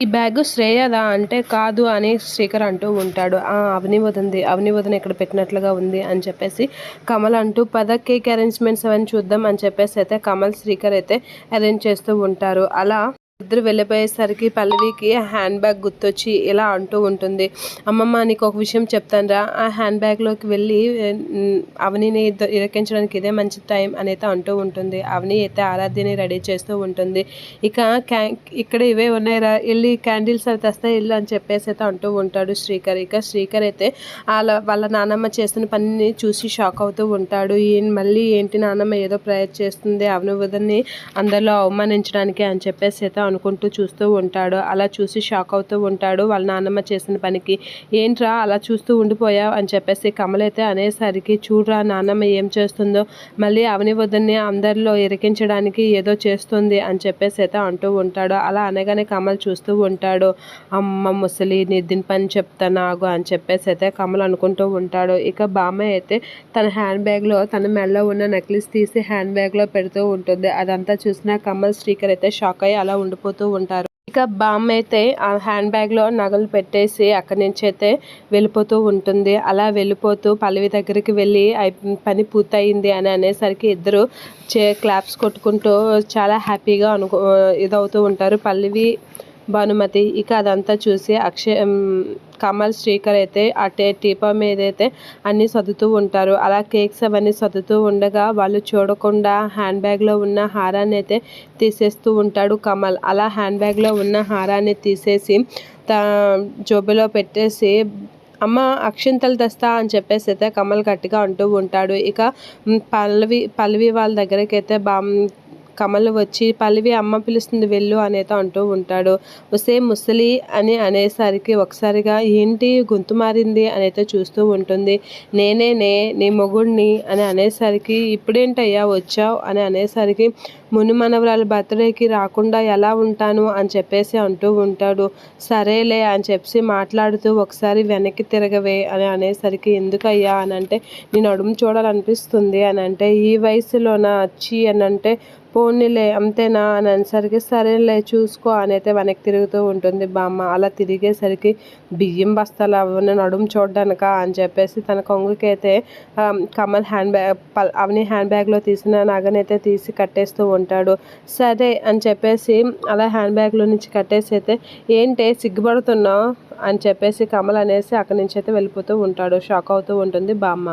ఈ బ్యాగ్ శ్రేయదా అంటే కాదు అని శ్రీకర్ అంటూ ఉంటాడు. ఆ అవని వదంది అవని వదన ఇక్కడ పెట్టినట్లుగా ఉంది అని చెప్పేసి కమల్ అంటూ పద కేక్ అరేంజ్మెంట్స్ అవన్నీ చూద్దాం అని చెప్పేసి అయితే కమల్ శ్రీకర్ అయితే అరేంజ్ చేస్తూ ఉంటారు. అలా ఇద్దరు వెళ్ళిపోయేసరికి పల్లవికి హ్యాండ్ బ్యాగ్ గుర్తొచ్చి ఇలా అంటూ ఉంటుంది. అమ్మమ్మ నీకు ఒక విషయం చెప్తానురా. ఆ హ్యాండ్ బ్యాగ్లోకి వెళ్ళి అవనిని ఇరకించడానికి ఇదే మంచి టైం అనేది అంటూ ఉంటుంది. అవని అయితే ఆరాధ్యని రెడీ చేస్తూ ఉంటుంది. ఇక ఇక్కడ ఇవే ఉన్నాయిరా. వెళ్ళి క్యాండిల్స్ అవి తెస్తే ఇల్లు అని చెప్పేసి అయితే అంటూ ఉంటాడు శ్రీకర్. ఇక శ్రీకర్ అయితే వాళ్ళ వాళ్ళ నానమ్మ చేస్తున్న పనిని చూసి షాక్ అవుతూ ఉంటాడు. ఈయన మళ్ళీ ఏంటి నానమ్మ ఏదో ప్రయత్నం చేస్తుంది. అవని వదని అందరిలో అవమానించడానికి అని చెప్పేసి అయితే అనుకుంటూ చూస్తూ ఉంటాడు. అలా చూసి షాక్ అవుతూ ఉంటాడు. వాళ్ళ నాన్నమ్మ చేసిన పనికి ఏంట్రా అలా చూస్తూ ఉండిపోయావు? అని చెప్పేసి కమల్ అయితే అనేసరికి చూడరా నాన్నమ్మ ఏం చేస్తుందో మళ్ళీ అవని వద్దని అందరిలో ఇరికించడానికి ఏదో చేస్తుంది అని చెప్పేసి అయితే అంటూ ఉంటాడు. అలా అనగానే కమల్ చూస్తూ ఉంటాడు. అమ్మ ముసలి నిద్దిన పని చెప్తా నాగు అని చెప్పేసి అయితే కమల్ అనుకుంటూ ఉంటాడు. ఇక బామ్మ అయితే తన హ్యాండ్ బ్యాగ్లో తన మెడలో ఉన్న నెక్లెస్ తీసి హ్యాండ్ బ్యాగ్లో పెడుతూ ఉంటుంది. అదంతా చూసిన కమల్ స్పీకర్ అయితే షాక్ అయ్యి అలా ఉండిపోతుంది వెళ్ళిపోతూ ఉంటారు. ఇక బామ్మ అయితే ఆ హ్యాండ్ బ్యాగ్లో నగలు పెట్టేసి అక్కడి నుంచి అయితే వెళ్ళిపోతూ ఉంటుంది. అలా వెళ్ళిపోతూ పల్లవి దగ్గరికి వెళ్ళి పని పూర్తయింది అని అనేసరికి ఇద్దరు చే క్లాప్స్ కొట్టుకుంటూ చాలా హ్యాపీగా అనుకో ఇదవుతూ ఉంటారు. పల్లవి భానుమతి ఇక అదంతా చూసి అక్షయ్ కమల్ శ్రీకర్ అయితే అటే టీపా మీద అయితే అన్నీ సర్దుతూ ఉంటారు. అలా కేక్స్ అవన్నీ సర్దుతూ ఉండగా వాళ్ళు చూడకుండా హ్యాండ్ బ్యాగ్లో ఉన్న హారాన్ని అయితే తీసేస్తూ ఉంటాడు కమల్. అలా హ్యాండ్ బ్యాగ్లో ఉన్న హారాన్ని తీసేసి తా జోబులో పెట్టేసి అమ్మ అక్షింతలు తెస్తా అని చెప్పేసి అయితే కమల్ గట్టిగా అంటూ ఉంటాడు. ఇక పల్లవి పల్లవి వాళ్ళ దగ్గరికి అయితే బా కమల్ వచ్చి పల్లవి అమ్మ పిలుస్తుంది వెళ్ళు అనేది అంటూ ఉంటాడు. వస్తే ముసలి అని అనేసరికి ఒకసారిగా ఏంటి గొంతు మారింది అనైతే చూస్తూ ఉంటుంది. నేనే నే నీ మొగుడిని అని అనేసరికి ఇప్పుడేంటయ్యా వచ్చావు అని అనేసరికి మును మనవరాలు బర్త్డేకి రాకుండా ఎలా ఉంటాను అని చెప్పేసి అంటూ ఉంటాడు. సరేలే అని చెప్పి మాట్లాడుతూ ఒకసారి వెనక్కి తిరగవే అని అనేసరికి ఎందుకయ్యా అని అంటే నేను అడుగు చూడాలనిపిస్తుంది అని అంటే ఈ వయసులోన వచ్చి అని అంటే పోనీలే అంతేనా? అని అనేసరికి సరేలే చూసుకో అని అయితే వెనక్కి తిరుగుతూ ఉంటుంది బామ్మ. అలా తిరిగేసరికి బియ్యం బస్తాలు అవన్నీ నడుము చూడడానిక అని చెప్పేసి తన కొంగుకైతే కమల్ హ్యాండ్ బ్యాగ్ అవని హ్యాండ్ బ్యాగ్లో తీసిన నగనైతే తీసి కట్టేస్తూ ఉంటాడు. సరే అని చెప్పేసి అలా హ్యాండ్ బ్యాగ్లో నుంచి కట్టేసి అయితే ఏంటి సిగ్గుపడుతున్నావు? అని చెప్పేసి కమల్ అనేసి అక్కడి నుంచి అయితే వెళ్ళిపోతూ ఉంటాడు. షాక్ అవుతూ ఉంటుంది బామ్మ.